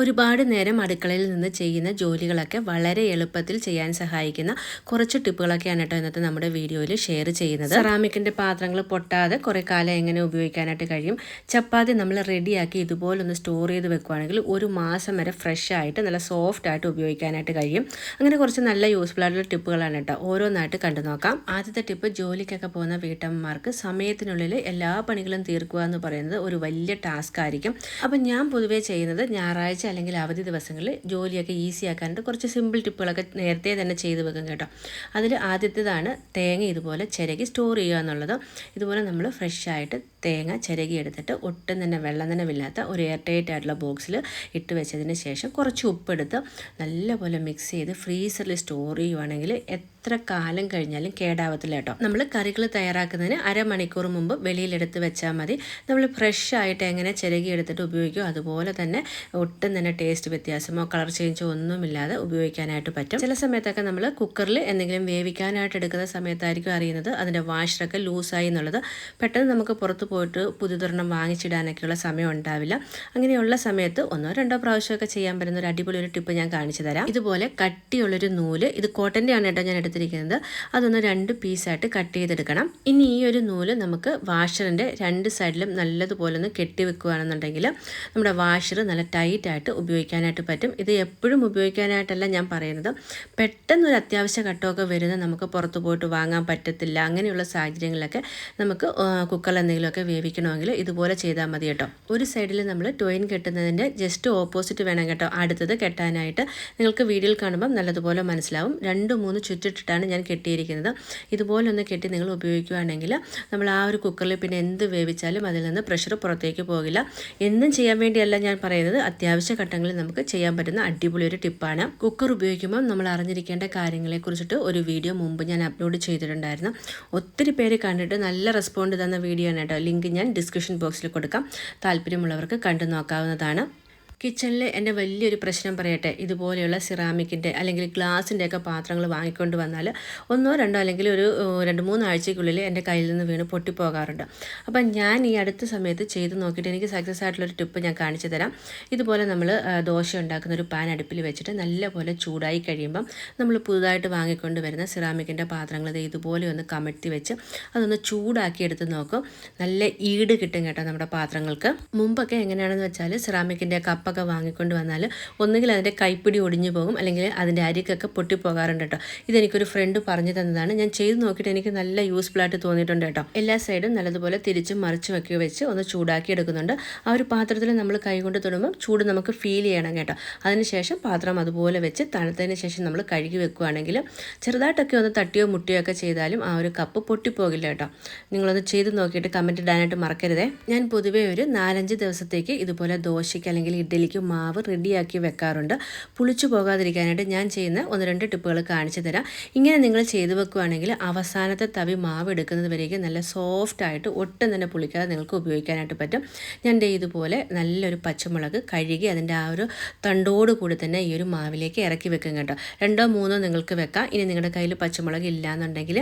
ഒരുപാട് നേരം അടുക്കളയിൽ നിന്ന് ചെയ്യുന്ന ജോലികളൊക്കെ വളരെ എളുപ്പത്തിൽ ചെയ്യാൻ സഹായിക്കുന്ന കുറച്ച് ടിപ്പുകളൊക്കെയാണ് കേട്ടോ ഇന്നത്തെ നമ്മുടെ വീഡിയോയിൽ ഷെയർ ചെയ്യുന്നത്. സെറാമിക്കിന്റെ പാത്രങ്ങൾ പൊട്ടാതെ കുറേ കാലം എങ്ങനെ ഉപയോഗിക്കാനായിട്ട് കഴിയും? ചപ്പാത്തി നമ്മൾ റെഡിയാക്കി ഇതുപോലൊന്ന് സ്റ്റോർ ചെയ്ത് വെക്കുവാണെങ്കിൽ ഒരു മാസം വരെ ഫ്രഷ് ആയിട്ട് നല്ല സോഫ്റ്റ് ആയിട്ട് ഉപയോഗിക്കാനായിട്ട് കഴിയും. അങ്ങനെ കുറച്ച് നല്ല യൂസ്ഫുൾ ആയിട്ടുള്ള ടിപ്പുകളാണ് കേട്ടോ ഓരോന്നായിട്ട് കണ്ടു നോക്കാം. ആദ്യത്തെ ടിപ്പ് ജോലിക്കൊക്കെ പോകുന്ന വീട്ടമ്മമാർക്ക് സമയത്തിനുള്ളിൽ എല്ലാ പണികളും തീർക്കുക എന്ന് പറയുന്നത് ഒരു വലിയ ടാസ്ക് ആയിരിക്കും. അപ്പം ഞാൻ പൊതുവേ ചെയ്യുന്നത് ഞായറാഴ്ച അല്ലെങ്കിൽ അവധി ദിവസങ്ങളിൽ ജോലിയൊക്കെ ഈസി ആക്കാനായിട്ട് കുറച്ച് സിമ്പിൾ ടിപ്പുകളൊക്കെ നേരത്തെ തന്നെ ചെയ്തു വെക്കും കേട്ടോ. അതിൽ ആദ്യത്തേതാണ് തേങ്ങ ഇതുപോലെ ചിരകി സ്റ്റോർ ചെയ്യുക എന്നുള്ളത്. ഇതുപോലെ നമ്മൾ ഫ്രഷ് ആയിട്ട് തേങ്ങ ചിരകി എടുത്തിട്ട് ഒട്ടും തന്നെ വെള്ളം നനവില്ലാത്ത ഒരു എയർ ടൈറ്റ് ആയിട്ടുള്ള ബോക്സിൽ ഇട്ട് വെച്ചതിന് ശേഷം കുറച്ച് ഉപ്പെടുത്ത് നല്ലപോലെ മിക്സ് ചെയ്ത് ഫ്രീസറിൽ സ്റ്റോർ ചെയ്യുവാണെങ്കിൽ എത്ര കാലം കഴിഞ്ഞാലും കേടാവത്തില്ല കേട്ടോ. നമ്മൾ കറികൾ തയ്യാറാക്കുന്നതിന് അരമണിക്കൂർ മുമ്പ് വെളിയിലെടുത്ത് വെച്ചാൽ മതി. നമ്മൾ ഫ്രഷ് ആയിട്ട് എങ്ങനെ ചിരകി എടുത്തിട്ട് ഉപയോഗിക്കും അതുപോലെ തന്നെ ഒട്ടും തന്നെ ടേസ്റ്റ് വ്യത്യാസമോ കളർ ചേഞ്ചോ ഒന്നുമില്ലാതെ ഉപയോഗിക്കാനായിട്ട് പറ്റും. ചില സമയത്തൊക്കെ നമ്മൾ കുക്കറിൽ എന്തെങ്കിലും വേവിക്കാനായിട്ട് എടുക്കുന്ന സമയത്തായിരിക്കും അറിയുന്നത്. അതിന്റെ വാഷറൊക്കെ ലൂസായി എന്നുള്ളത് പെട്ടെന്ന് നമുക്ക് പുറത്ത് പോയിട്ട് പുതുതൊരെണ്ണം വാങ്ങിച്ചിടാനൊക്കെയുള്ള സമയം ഉണ്ടാവില്ല. അങ്ങനെയുള്ള സമയത്ത് ഒന്നോ രണ്ടോ പ്രാവശ്യമൊക്കെ ചെയ്യാൻ പറ്റുന്ന ഒരു അടിപൊളി ഒരു ടിപ്പ് ഞാൻ കാണിച്ചു തരാം. ഇതുപോലെ കട്ടിയുള്ളൊരു നൂൽ ഇത് കോട്ടന്റെ ആണ് കേട്ടോ ഞാൻ എടുത്തിരിക്കുന്നത്. അതൊന്ന് രണ്ട് പീസായിട്ട് കട്ട് ചെയ്തെടുക്കണം. ഇനി ഈ ഒരു നൂൽ നമുക്ക് വാഷറിന്റെ രണ്ട് സൈഡിലും നല്ലതുപോലെ ഒന്ന് കെട്ടി വെക്കുകയാണെന്നുണ്ടെങ്കിൽ നമ്മുടെ വാഷർ നല്ല ടൈറ്റായിട്ട് ഉപയോഗിക്കാനായിട്ട് പറ്റും. ഇത് എപ്പോഴും ഉപയോഗിക്കാനായിട്ടല്ല ഞാൻ പറയുന്നത്. പെട്ടെന്ന് ഒരു അത്യാവശ്യ ഘട്ടമൊക്കെ വരുന്ന നമുക്ക് പുറത്ത് പോയിട്ട് വാങ്ങാൻ പറ്റത്തില്ല. അങ്ങനെയുള്ള സാഹചര്യങ്ങളിലൊക്കെ നമുക്ക് കുക്കറിൽ എന്തെങ്കിലുമൊക്കെ വേവിക്കണമെങ്കിൽ ഇതുപോലെ ചെയ്താൽ മതി കേട്ടോ. ഒരു സൈഡിൽ നമ്മൾ ടോയിൻ കെട്ടുന്നതിന്റെ ജസ്റ്റ് ഓപ്പോസിറ്റ് വേണം കേട്ടോ. അടുത്തത് കെട്ടാനായിട്ട്. നിങ്ങൾക്ക് വീഡിയോയിൽ കാണുമ്പം നല്ലതുപോലെ മനസ്സിലാവും. രണ്ട് മൂന്ന് ചുറ്റിട്ടിട്ടാണ് ഞാൻ കെട്ടിയിരിക്കുന്നത്. ഇതുപോലൊന്ന് കെട്ടി നിങ്ങൾ ഉപയോഗിക്കുകയാണെങ്കിൽ നമ്മൾ ആ ഒരു കുക്കറിൽ പിന്നെ എന്ത് വേവിച്ചാലും അതിൽ നിന്ന് പ്രഷർ പുറത്തേക്ക് പോകില്ല. എന്നും ചെയ്യാൻ വേണ്ടിയല്ല ഞാൻ പറയുന്നത്. അത്യാവശ്യ ഘട്ടങ്ങളിൽ നമുക്ക് ചെയ്യാൻ പറ്റുന്ന അടിപൊളി ഒരു ടിപ്പാണ് കുക്കർ ഉപയോഗിക്കുമ്പോൾ നമ്മൾ അറിഞ്ഞിരിക്കേണ്ട കാര്യങ്ങളെക്കുറിച്ചിട്ട് ഒരു വീഡിയോ മുമ്പ് ഞാൻ അപ്ലോഡ് ചെയ്തിട്ടുണ്ടായിരുന്നു. ഒത്തിരി പേര് കണ്ടിട്ട് നല്ല റെസ്പോണ്ട് തന്ന വീഡിയോ ആണ് കേട്ടോ. ലിങ്ക് ഞാൻ ഡിസ്ക്രിപ്ഷൻ ബോക്സിൽ കൊടുക്കാം. താല്പര്യമുള്ളവർക്ക് കണ്ടു നോക്കാവുന്നതാണ്. കിച്ചണിൽ എന്റെ വലിയൊരു പ്രശ്നം പറയട്ടെ ഇതുപോലെയുള്ള സിറാമിക്കിന്റെ അല്ലെങ്കിൽ ഗ്ലാസിന്റെ ഒക്കെ പാത്രങ്ങൾ വാങ്ങിക്കൊണ്ട് വന്നാൽ ഒന്നോ രണ്ടോ അല്ലെങ്കിൽ ഒരു രണ്ട് മൂന്നാഴ്ചയ്ക്കുള്ളിൽ എന്റെ കയ്യിൽ നിന്ന് വീണ് പൊട്ടിപ്പോകാറുണ്ട്. അപ്പം ഞാൻ ഈ അടുത്ത സമയത്ത് ചെയ്ത് നോക്കിയിട്ട് എനിക്ക് സക്സസ് ആയിട്ടുള്ളൊരു ടിപ്പ് ഞാൻ കാണിച്ചു തരാം. ഇതുപോലെ നമ്മൾ ദോശ ഉണ്ടാക്കുന്ന ഒരു പാൻ അടുപ്പിൽ വെച്ചിട്ട് നല്ലപോലെ ചൂടായി കഴിയുമ്പം നമ്മൾ പുതുതായിട്ട് വാങ്ങിക്കൊണ്ട് വരുന്ന സിറാമിക്കിന്റെ പാത്രങ്ങൾ ഇത് ഇതുപോലെ ഒന്ന് കമഴ്ത്തി വെച്ച് അതൊന്ന് ചൂടാക്കി എടുത്ത് നോക്കും. നല്ല ഈട് കിട്ടും കേട്ടോ നമ്മുടെ പാത്രങ്ങൾക്ക്. മുമ്പൊക്കെ എങ്ങനെയാണെന്ന് വെച്ചാൽ സിറാമിക്കിന്റെ കപ്പ് കപ്പൊക്കെ വാങ്ങിക്കൊണ്ട് വന്നാൽ ഒന്നുകിൽ അതിന്റെ കൈപ്പിടി ഒടിഞ്ഞു പോകും അല്ലെങ്കിൽ അതിന്റെ അരിക്കൊക്കെ പൊട്ടിപ്പോകാറുണ്ട് കേട്ടോ. ഇതെനിക്കൊരു ഫ്രണ്ട് പറഞ്ഞു തന്നതാണ്. ഞാൻ ചെയ്ത് നോക്കിയിട്ട് എനിക്ക് നല്ല യൂസ്ഫുൾ ആയിട്ട് തോന്നിയിട്ടുണ്ട് കേട്ടോ. എല്ലാ സൈഡും നല്ലതുപോലെ തിരിച്ചും മറിച്ചും ഒക്കെ വെച്ച് ഒന്ന് ചൂടാക്കി എടുക്കുന്നുണ്ട്. ആ ഒരു പാത്രത്തിൽ നമ്മൾ കൈകൊണ്ട് തൊടുമ്പോൾ ചൂട് നമുക്ക് ഫീൽ ചെയ്യണം കേട്ടോ. അതിനുശേഷം പാത്രം അതുപോലെ വെച്ച് തണുത്തതിന് ശേഷം നമ്മൾ കഴുകി വെക്കുകയാണെങ്കിൽ ചെറുതായിട്ടൊക്കെ ഒന്ന് തട്ടിയോ മുട്ടിയോ ഒക്കെ ചെയ്താലും ആ ഒരു കപ്പ് പൊട്ടിപ്പോകില്ല കേട്ടോ. നിങ്ങളൊന്ന് ചെയ്ത് നോക്കിയിട്ട് കമന്റ് ഇടാനായിട്ട് മറക്കരുതേ. ഞാൻ പൊതുവേ ഒരു നാലഞ്ച് ദിവസത്തേക്ക് ഇതുപോലെ ദോശയ്ക്ക് അല്ലെങ്കിൽ ഇഡ്ഡലിക്ക് മാവ് റെഡിയാക്കി വെക്കാറുണ്ട്. പുളിച്ചു പോകാതിരിക്കാനായിട്ട് ഞാൻ ചെയ്യുന്ന ഒന്ന് രണ്ട് ടിപ്പുകൾ കാണിച്ചു തരാം. ഇങ്ങനെ നിങ്ങൾ ചെയ്തു വെക്കുകയാണെങ്കിൽ അവസാനത്തെ തവി മാവ് എടുക്കുന്നത് വരേക്കും നല്ല സോഫ്റ്റ് ആയിട്ട് ഒട്ടും തന്നെ പുളിക്കാതെ നിങ്ങൾക്ക് ഉപയോഗിക്കാനായിട്ട് പറ്റും. ഞാൻ ഇതുപോലെ നല്ലൊരു പച്ചമുളക് കഴുകി അതിന്റെ ആ ഒരു തണ്ടോട് കൂടി തന്നെ ഈ ഒരു മാവിലേക്ക് ഇറക്കി വെക്കും കേട്ടോ. രണ്ടോ മൂന്നോ നിങ്ങൾക്ക് വെക്കാം. ഇനി നിങ്ങളുടെ കയ്യിൽ പച്ചമുളക് ഇല്ലാന്നുണ്ടെങ്കിൽ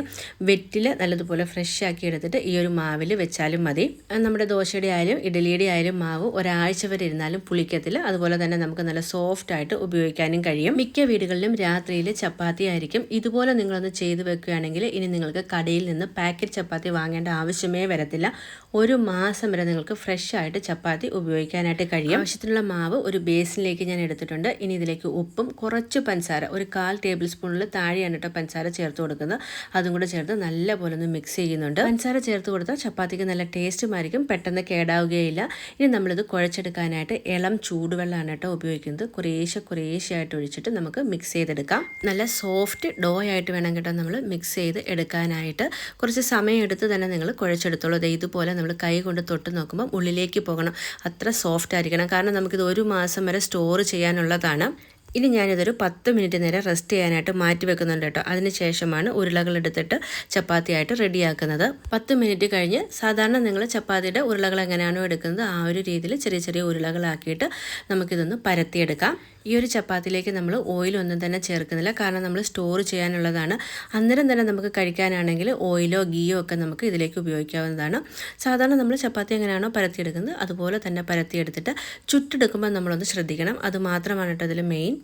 വെറ്റിൽ നല്ലതുപോലെ ഫ്രഷ് ആക്കി എടുത്തിട്ട് ഈ ഒരു മാവിൽ വെച്ചാലും മതി. നമ്മുടെ ദോശയുടെ ആയാലും ഇഡലിയുടെ ആയാലും മാവ് ഒരാഴ്ച വരെ ഇരുന്നാലും പുളിക്കത്തില്ല. അതുപോലെ തന്നെ നമുക്ക് നല്ല സോഫ്റ്റ് ആയിട്ട് ഉപയോഗിക്കാനും കഴിയും. മിക്ക വീടുകളിലും രാത്രിയിൽ ചപ്പാത്തി ആയിരിക്കും. ഇതുപോലെ നിങ്ങളൊന്ന് ചെയ്തു വെക്കുകയാണെങ്കിൽ ഇനി നിങ്ങൾക്ക് കടയിൽ നിന്ന് പാക്കറ്റ് ചപ്പാത്തി വാങ്ങേണ്ട ആവശ്യമേ വരത്തില്ല. ഒരു മാസം വരെ നിങ്ങൾക്ക് ഫ്രഷ് ആയിട്ട് ചപ്പാത്തി ഉപയോഗിക്കാനായിട്ട് കഴിയും. ആവശ്യത്തിനുള്ള മാവ് ഒരു ബേസിനിലേക്ക് ഞാൻ എടുത്തിട്ടുണ്ട്. ഇനി ഇതിലേക്ക് ഉപ്പും കുറച്ച് പഞ്ചസാര ഒരു കാൽ ടേബിൾ സ്പൂണിൽ താഴെയാണ് കേട്ടോ പഞ്ചസാര ചേർത്ത് കൊടുക്കുന്നത് അതും കൂടെ ചേർത്ത് നല്ലപോലെ ഒന്ന് മിക്സ് ചെയ്യുന്നുണ്ട്. പഞ്ചസാര ചേർത്ത് കൊടുത്താൽ ചപ്പാത്തിക്ക് നല്ല ടേസ്റ്റുമായിരിക്കും പെട്ടെന്ന് കേടാവുകയില്ല. ഇനി നമ്മളിത് കുഴച്ചെടുക്കാനായിട്ട് ഇളം ചൂടുവെള്ളമാണ് കേട്ടോ ഉപയോഗിക്കുന്നത്. കുറേശ്ശെ കുറേശ്ശെ ആയിട്ട് ഒഴിച്ചിട്ട് നമുക്ക് മിക്സ് ചെയ്തെടുക്കാം. നല്ല സോഫ്റ്റ് ഡോ ആയിട്ട് വേണം കേട്ടോ നമ്മൾ മിക്സ് ചെയ്ത് എടുക്കാനായിട്ട്. കുറച്ച് സമയം എടുത്ത് തന്നെ നിങ്ങൾ കുഴച്ചെടുത്തോളൂ. ദേ ഇതുപോലെ നമ്മൾ കൈ കൊണ്ട് തൊട്ട് നോക്കുമ്പോൾ ഉള്ളിലേക്ക് പോകണം. അത്ര സോഫ്റ്റ് ആയിരിക്കണം. കാരണം നമുക്കിത് ഒരു മാസം വരെ സ്റ്റോർ ചെയ്യാനുള്ളതാണ്. ഇനി ഞാനിതൊരു പത്ത് മിനിറ്റ് നേരം റെസ്റ്റ് ചെയ്യാനായിട്ട് മാറ്റി വെക്കുന്നുണ്ട് കേട്ടോ. അതിന് ശേഷമാണ് ഉരുളകൾ എടുത്തിട്ട് ചപ്പാത്തിയായിട്ട് റെഡിയാക്കുന്നത് പത്ത് മിനിറ്റ് കഴിഞ്ഞ് സാധാരണ നിങ്ങൾ ചപ്പാത്തിയുടെ ഉരുളകൾ എങ്ങനെയാണോ എടുക്കുന്നത് ആ ഒരു രീതിയിൽ ചെറിയ ചെറിയ ഉരുളകളാക്കിയിട്ട് നമുക്കിതൊന്ന് പരത്തിയെടുക്കാം. ഈ ഒരു ചപ്പാത്തിയിലേക്ക് നമ്മൾ ഓയിലൊന്നും തന്നെ ചേർക്കുന്നില്ല. കാരണം നമ്മൾ സ്റ്റോർ ചെയ്യാനുള്ളതാണ്. അന്നേരം തന്നെ നമുക്ക് കഴിക്കാനാണെങ്കിൽ ഓയിലോ ഗീയോ ഒക്കെ നമുക്ക് ഇതിലേക്ക് ഉപയോഗിക്കാവുന്നതാണ്. സാധാരണ നമ്മൾ ചപ്പാത്തി എങ്ങനെയാണോ പരത്തിയെടുക്കുന്നത് അതുപോലെ തന്നെ പരത്തിയെടുത്തിട്ട് ചുട്ടെടുക്കുമ്പോൾ നമ്മളൊന്ന് ശ്രദ്ധിക്കണം. അത് മാത്രമാണ് കേട്ടോ അതിൽ മെയിൻ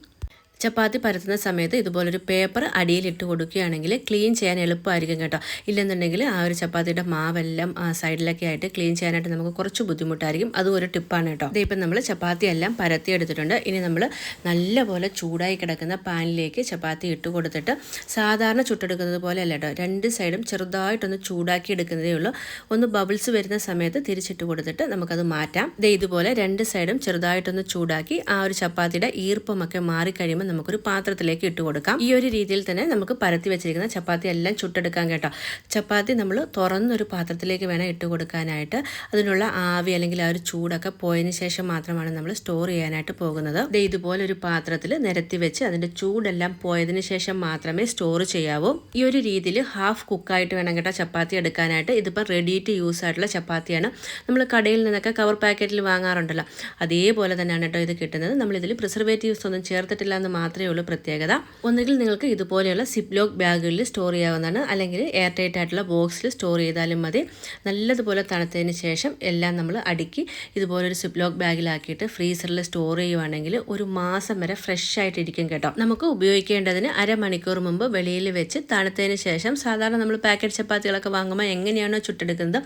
ചപ്പാത്തി പരത്തുന്ന സമയത്ത് ഇതുപോലൊരു പേപ്പർ അടിയിലിട്ട് കൊടുക്കുകയാണെങ്കിൽ ക്ലീൻ ചെയ്യാൻ എളുപ്പമായിരിക്കും കേട്ടോ. ഇല്ലെന്നുണ്ടെങ്കിൽ ആ ഒരു ചപ്പാത്തിയുടെ മാവെല്ലാം സൈഡിലൊക്കെ ആയിട്ട് ക്ലീൻ ചെയ്യാനായിട്ട് നമുക്ക് കുറച്ച് ബുദ്ധിമുട്ടായിരിക്കും. അതും ഒരു ടിപ്പാണ് കേട്ടോ. ഇതിപ്പം നമ്മൾ ചപ്പാത്തി എല്ലാം പരത്തി എടുത്തിട്ടുണ്ട് ഇനി നമ്മൾ നല്ലപോലെ ചൂടായി കിടക്കുന്ന പാനിലേക്ക് ചപ്പാത്തി ഇട്ട് കൊടുത്തിട്ട് സാധാരണ ചുട്ടെടുക്കുന്നത് പോലെ അല്ല കേട്ടോ. രണ്ട് സൈഡും ചെറുതായിട്ടൊന്ന് ചൂടാക്കി എടുക്കുന്നതേ ഉള്ളൂ. ഒന്ന് ബബിൾസ് വരുന്ന സമയത്ത് തിരിച്ചിട്ട് കൊടുത്തിട്ട് നമുക്കത് മാറ്റാം. ഇതേ ഇതുപോലെ രണ്ട് സൈഡും ചെറുതായിട്ടൊന്ന് ചൂടാക്കി ആ ഒരു ചപ്പാത്തിയുടെ ഈർപ്പമൊക്കെ മാറിക്കഴിയുമ്പോൾ നമുക്കൊരു പാത്രത്തിലേക്ക് ഇട്ട് കൊടുക്കാം. ഈ ഒരു രീതിയിൽ തന്നെ നമുക്ക് പരത്തി വെച്ചിരിക്കുന്ന ചപ്പാത്തി എല്ലാം ചുട്ടെടുക്കാൻ കേട്ടോ. ചപ്പാത്തി നമ്മൾ തുറന്നൊരു പാത്രത്തിലേക്ക് വേണം ഇട്ട് കൊടുക്കാനായിട്ട്. അതിനുള്ള ആവി അല്ലെങ്കിൽ ആ ഒരു ചൂടൊക്കെ പോയതിന് ശേഷം മാത്രമാണ് നമ്മൾ സ്റ്റോർ ചെയ്യാനായിട്ട് പോകുന്നത്. ഇതുപോലെ ഒരു പാത്രത്തിൽ നിരത്തി വെച്ച് അതിന്റെ ചൂടെല്ലാം പോയതിന് ശേഷം മാത്രമേ സ്റ്റോർ ചെയ്യാവൂ. ഈ ഒരു രീതിയിൽ ഹാഫ് കുക്കായിട്ട് വേണം കേട്ടോ ചപ്പാത്തി എടുക്കാനായിട്ട്. ഇതിപ്പോൾ റെഡി ടു യൂസ് ആയിട്ടുള്ള ചപ്പാത്തിയാണ്. നമ്മൾ കടയിൽ നിന്നൊക്കെ കവർ പാക്കറ്റിൽ വാങ്ങാറുണ്ടല്ലോ. അതേപോലെ തന്നെയാണ് കേട്ടോ ഇത് കിട്ടുന്നത്. നമ്മൾ നമ്മളിതിൽ പ്രിസർവേറ്റീവ്സ് ഒന്നും ചേർത്തിട്ടില്ല എന്ന് മാത്രമേ ഉള്ളൂ പ്രത്യേകത. ഒന്നുകിൽ നിങ്ങൾക്ക് ഇതുപോലെയുള്ള സിപ്ലോക്ക് ബാഗുകളിൽ സ്റ്റോർ ചെയ്യാവുന്നതാണ്. അല്ലെങ്കിൽ എയർ ടൈറ്റ് ആയിട്ടുള്ള ബോക്സിൽ സ്റ്റോർ ചെയ്താലും മതി. നല്ലതുപോലെ തണുത്തതിന് ശേഷം എല്ലാം നമ്മൾ അടുക്കി ഇതുപോലൊരു സിപ്ലോക്ക് ബാഗിലാക്കിയിട്ട് ഫ്രീസറിൽ സ്റ്റോർ ചെയ്യുവാണെങ്കിൽ ഒരു മാസം വരെ ഫ്രഷ് ആയിട്ടിരിക്കും കേട്ടോ. നമുക്ക് ഉപയോഗിക്കേണ്ടതിന് അരമണിക്കൂർ മുമ്പ് വെളിയിൽ വെച്ച് തണുത്തതിന് ശേഷം സാധാരണ നമ്മൾ പാക്കറ്റ് ചപ്പാത്തികളൊക്കെ വാങ്ങുമ്പോൾ എങ്ങനെയാണോ ചുട്ടെടുക്കുന്നത്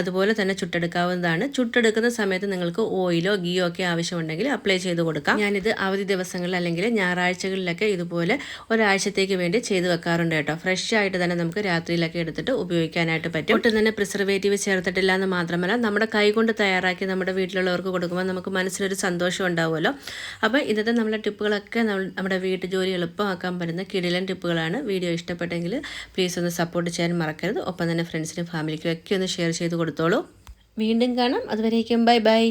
അതുപോലെ തന്നെ ചുട്ടെടുക്കാവുന്നതാണ്. ചുട്ടെടുക്കുന്ന സമയത്ത് നിങ്ങൾക്ക് ഓയിലോ ഗീയോ ഒക്കെ ആവശ്യമുണ്ടെങ്കിൽ അപ്ലൈ ചെയ്ത് കൊടുക്കാം. ഞാനിത് അവധി ദിവസങ്ങളിൽ അല്ലെങ്കിൽ ഞായറാഴ്ചകളിലൊക്കെ ഇതുപോലെ ഒരാഴ്ചത്തേക്ക് വേണ്ടി ചെയ്ത് വെക്കാറുണ്ട് കേട്ടോ. ഫ്രഷ് ആയിട്ട് തന്നെ നമുക്ക് രാത്രിയിലൊക്കെ എടുത്തിട്ട് ഉപയോഗിക്കാനായിട്ട് പറ്റും. ഒട്ടും തന്നെ പ്രിസർവേറ്റീവ് ചേർത്തിട്ടില്ല എന്ന് മാത്രമല്ല നമ്മുടെ കൈ കൊണ്ട് തയ്യാറാക്കി നമ്മുടെ വീട്ടിലുള്ളവർക്ക് കൊടുക്കുമ്പോൾ നമുക്ക് മനസ്സിലൊരു സന്തോഷം ഉണ്ടാവുമല്ലോ. അപ്പോൾ ഇന്നത്തെ നമ്മുടെ ടിപ്പുകളൊക്കെ നമ്മുടെ വീട്ടു ജോലി എളുപ്പമാക്കാൻ പറ്റുന്ന കിടിലൻ ടിപ്പുകളാണ്. വീഡിയോ ഇഷ്ടപ്പെട്ടെങ്കിൽ പ്ലീസ് ഒന്ന് സപ്പോർട്ട് ചെയ്യാൻ മറക്കരുത്. ഒപ്പം തന്നെ ഫ്രണ്ട്സിനും ഫാമിലിക്കും ഒക്കെ ഒന്ന് ഷെയർ ചെയ്ത് കൊടുത്തോളൂ. വീണ്ടും കാണാം. അതുവരേക്കും ബൈ ബൈ